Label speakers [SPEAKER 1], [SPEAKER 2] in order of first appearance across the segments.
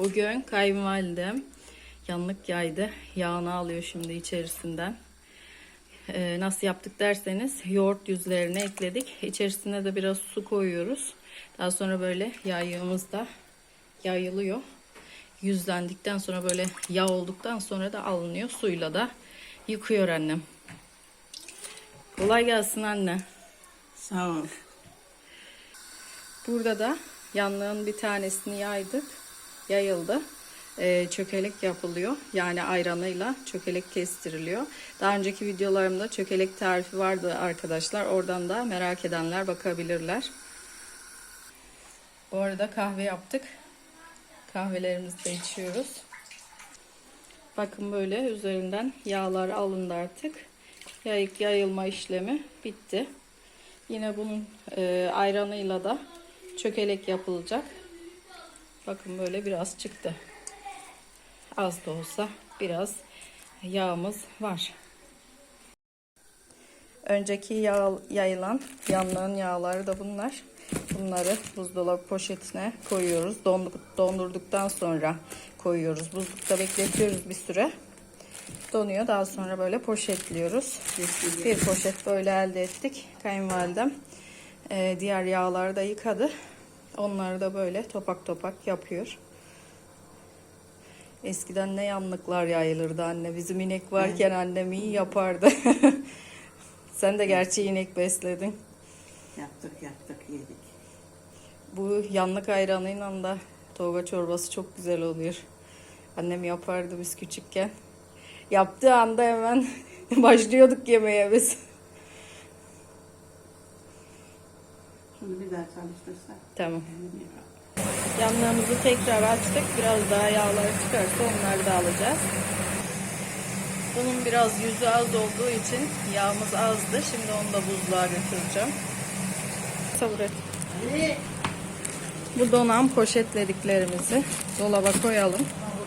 [SPEAKER 1] Bugün kayınvalidem yanlık yaydı. Yağını alıyor şimdi içerisinden. Ee, nasıl yaptık derseniz yoğurt yüzlerine ekledik. İçerisine de biraz su koyuyoruz. Daha sonra böyle yağımız da yayılıyor. Yüzlendikten sonra böyle yağ olduktan sonra da alınıyor. Suyla da yıkıyor annem. Kolay gelsin anne.
[SPEAKER 2] Sağ ol.
[SPEAKER 1] Burada da yanlığın bir tanesini yaydık. Yayıldı. Ee, çökelek yapılıyor. Yani ayranıyla çökelek kestiriliyor. Daha önceki videolarımda çökelek tarifi vardı arkadaşlar. Oradan da merak edenler bakabilirler. Bu arada kahve yaptık. Kahvelerimizi de içiyoruz. Bakın böyle üzerinden yağlar alındı artık. Yayık yayılma işlemi bitti. Yine bunun e, ayranıyla da çökelek yapılacak. Bakın böyle biraz çıktı. Az da olsa biraz yağımız var. Önceki yağ, yayılan yanlığın yağları da bunlar. Bunları buzdolabı poşetine koyuyoruz. Dondu- Dondurduktan sonra koyuyoruz. Buzlukta bekletiyoruz bir süre. Donuyor. Daha sonra böyle poşetliyoruz. Bir poşet böyle elde ettik. Kayınvalidem e, diğer yağları da yıkadı. Onları da böyle topak topak yapıyor. Eskiden ne yanlıklar yayılırdı anne. Bizim inek varken annem iyi yapardı. Sen de gerçi inek besledin.
[SPEAKER 2] Yaptık yaptık yedik.
[SPEAKER 1] Bu yanlık ayranıyla da toga çorbası çok güzel oluyor. Annem yapardı biz küçükken. Yaptığı anda hemen başlıyorduk yemeye biz.
[SPEAKER 2] Daha çalıştırsak.
[SPEAKER 1] Tamam. Yanlarımızı tekrar açtık. Biraz daha yağlar çıkarsa onları da alacağız. Bunun biraz yüzü az olduğu için yağımız azdı. Şimdi onu da buzluğa götüreceğim. Sabret.
[SPEAKER 2] Ali.
[SPEAKER 1] Bu donan poşetlediklerimizi dolaba koyalım.
[SPEAKER 2] Bu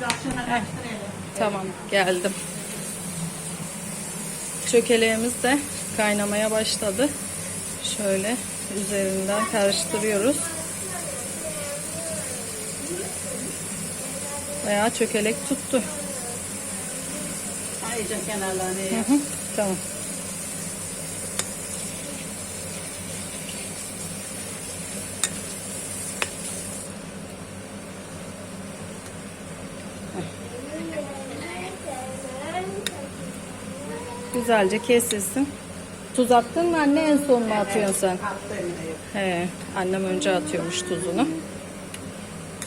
[SPEAKER 2] karıştıralım.
[SPEAKER 1] Tamam geldim. Çökeleğimiz de kaynamaya başladı. Şöyle üzerinden karıştırıyoruz. Bayağı çökelek tuttu.
[SPEAKER 2] Ayrıca kenarlarını
[SPEAKER 1] Hı hı, tamam. Güzelce kesilsin. Tuz attın mı anne en son mu atıyorsun sen? He, annem önce atıyormuş tuzunu.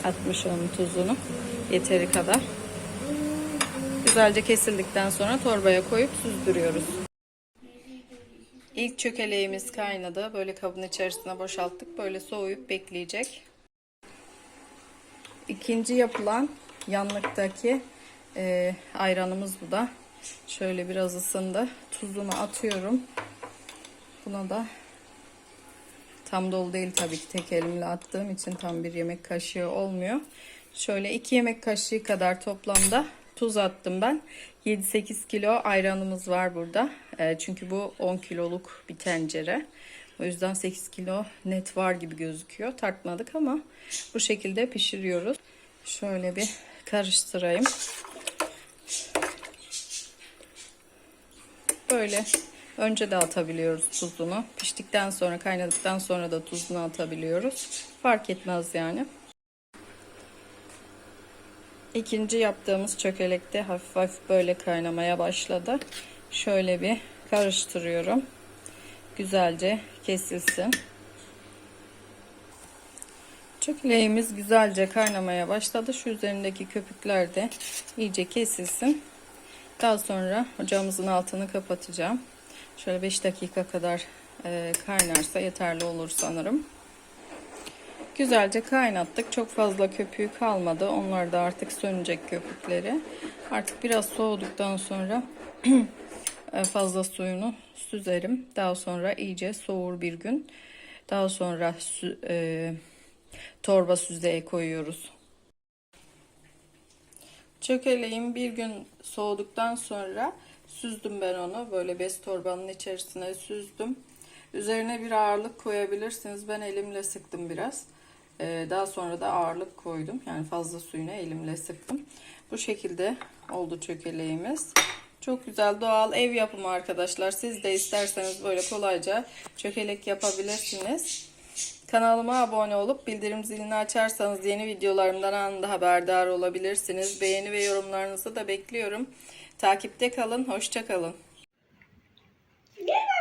[SPEAKER 1] Atmış onun tuzunu. Yeteri kadar. Güzelce kesildikten sonra torbaya koyup süzdürüyoruz. İlk çökeleğimiz kaynadı. Böyle kabın içerisine boşalttık. Böyle soğuyup bekleyecek. İkinci yapılan yanlıktaki e, ayranımız bu da. Şöyle biraz ısındı. Tuzunu atıyorum. Buna da Tam dolu değil tabii ki tek elimle attığım için tam bir yemek kaşığı olmuyor. Şöyle 2 yemek kaşığı kadar toplamda tuz attım ben. 7-8 kilo ayranımız var burada. E, çünkü bu 10 kiloluk bir tencere. O yüzden 8 kilo net var gibi gözüküyor. Tartmadık ama bu şekilde pişiriyoruz. Şöyle bir karıştırayım. Böyle önce de atabiliyoruz tuzunu. Piştikten sonra kaynadıktan sonra da tuzunu atabiliyoruz. Fark etmez yani. İkinci yaptığımız çökelekte hafif hafif böyle kaynamaya başladı. Şöyle bir karıştırıyorum. Güzelce kesilsin. Çökeleğimiz güzelce kaynamaya başladı. Şu üzerindeki köpükler de iyice kesilsin. Daha sonra ocağımızın altını kapatacağım. Şöyle 5 dakika kadar e, kaynarsa yeterli olur sanırım. Güzelce kaynattık. Çok fazla köpüğü kalmadı. Onlar da artık sönecek köpükleri. Artık biraz soğuduktan sonra e, fazla suyunu süzerim. Daha sonra iyice soğur bir gün. Daha sonra sü, e, torba süzeye koyuyoruz. Çökeleğim bir gün soğuduktan sonra süzdüm ben onu. Böyle bez torbanın içerisine süzdüm. Üzerine bir ağırlık koyabilirsiniz. Ben elimle sıktım biraz. Ee, daha sonra da ağırlık koydum. Yani fazla suyunu elimle sıktım. Bu şekilde oldu çökeleğimiz. Çok güzel doğal ev yapımı arkadaşlar. Siz de isterseniz böyle kolayca çökelek yapabilirsiniz. Kanalıma abone olup bildirim zilini açarsanız yeni videolarımdan anında haberdar olabilirsiniz. Beğeni ve yorumlarınızı da bekliyorum. Takipte kalın, hoşça kalın.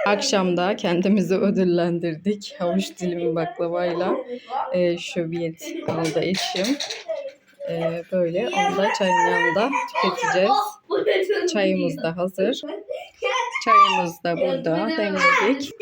[SPEAKER 1] Akşamda kendimizi ödüllendirdik. Havuç dilimi baklavayla e, şöbiyet aldı eşim. E, böyle onu da çayın yanında tüketeceğiz. Çayımız da hazır. Çayımız da burada demledik.